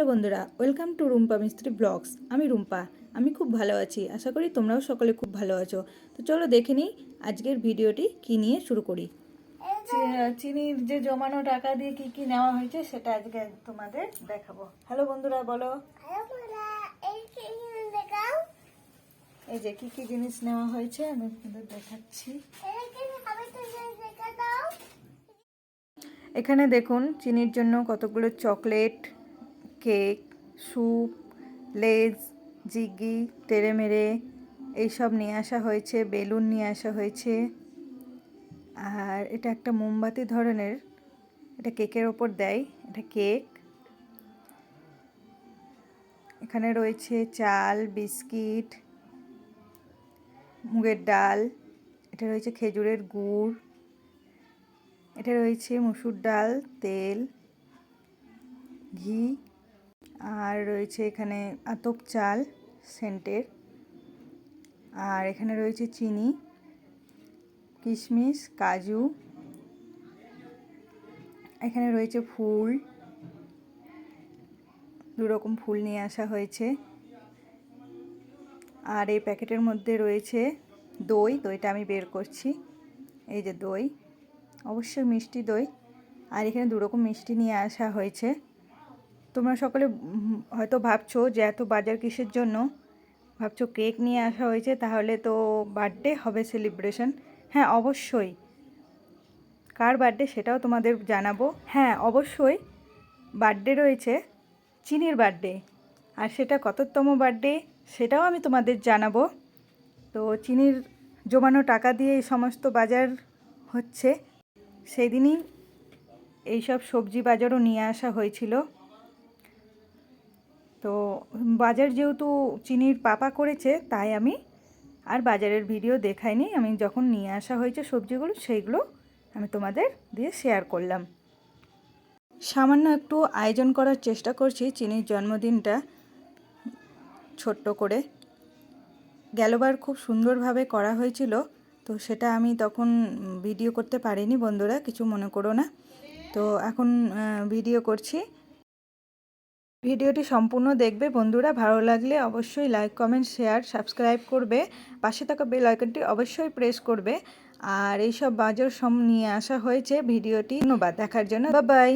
Hello বন্ধুরা welcome to Rumpa মিস্ত্রি blogs আমি রুম্পা, আমি খুব ভালো আছি, আশা করি তোমরাও সকলে খুব ভালো আছো। তো চলো দেখে নিই আজকের ভিডিওটি কি নিয়ে শুরু করি। চিনির যে জমানো টাকা দিয়ে কি কি নেওয়া হয়েছে সেটা আজকে তোমাদের দেখাবো। হ্যালো বন্ধুরা, বলো। এই যে কি কি জিনিস নেওয়া হয়েছে আমি আপনাদের দেখাচ্ছি। এখানে দেখুন, চিনির জন্য কতগুলো চকলেট কেক, স্যুপ, লেজ, জিগি তেড়েমেড়ে এইসব নিয়ে আসা হয়েছে, বেলুন নিয়ে আসা হয়েছে। আর এটা একটা মোমবাতি ধরনের, এটা কেকের ওপর দেয়, এটা কেক। এখানে রয়েছে চাল, বিস্কিট, মুগের ডাল, এটা রয়েছে খেজুরের গুড়, এটা রয়েছে মুসুর ডাল, তেল, ঘি। আর রয়েছে এখানে আতপ চাল সেন্টের। আর এখানে রয়েছে চিনি, কিশমিশ, কাজু। এখানে রয়েছে ফুল। দু রকম ফুল নিয়ে আসা হয়েছে। আর এই প্যাকেটের মধ্যে রয়েছে দই, দইটা আমি বের করছি। এই যে দই, অবশ্যই মিষ্টি দই। আর এখানে দু রকম মিষ্টি নিয়ে আসা হয়েছে। তোমরা সকলে হয়তো ভাবছ যে এত বাজার কিসের জন্য? ভাবছ কেক নিয়ে আসা হয়েছে, তাহলে তো বার্থডে হবে সেলিব্রেশন। হ্যাঁ অবশ্যই। কার বার্থডে সেটাও তোমাদের জানাব। হ্যাঁ অবশ্যই। বার্থডে রয়েছে চিনির বার্থডে। আর সেটা কততম বার্থডে সেটাও আমি তোমাদের জানাব। তো চিনির জমানো টাকা দিয়ে এই সমস্ত বাজার হচ্ছে। সেই দিনই এইসব সবজি বাজারও নিয়ে আসা হয়েছিল। তো বাজার যেহেতু চিনির পাপা করেছে, তাই আমি আর বাজারের ভিডিও দেখাইনি। আমি যখন নিয়ে আসা হয়েছে সবজিগুলো, সেইগুলো আমি তোমাদের দিয়ে শেয়ার করলাম। সামান্য একটু আয়োজন করার চেষ্টা করছি চিনির জন্মদিনটা ছোট্ট করে। গেলবার খুব সুন্দরভাবে করা হয়েছিল, তো সেটা আমি তখন ভিডিও করতে পারিনি বন্ধুরা, কিছু মনে করো না। তো এখন ভিডিও করছি। ভিডিওটি সম্পূর্ণ দেখবে। বন্ধুরা, ভালো লাগলে অবশ্যই লাইক কমেন্ট শেয়ার সাবস্ক্রাইব করবে। পাশে থাকা বেল আইকনটি অবশ্যই প্রেস করবে। আর এইসব বাজার সম নিয়ে আসা হয়েছে ভিডিওটি। ধন্যবাদ। দেখার জন্য বাই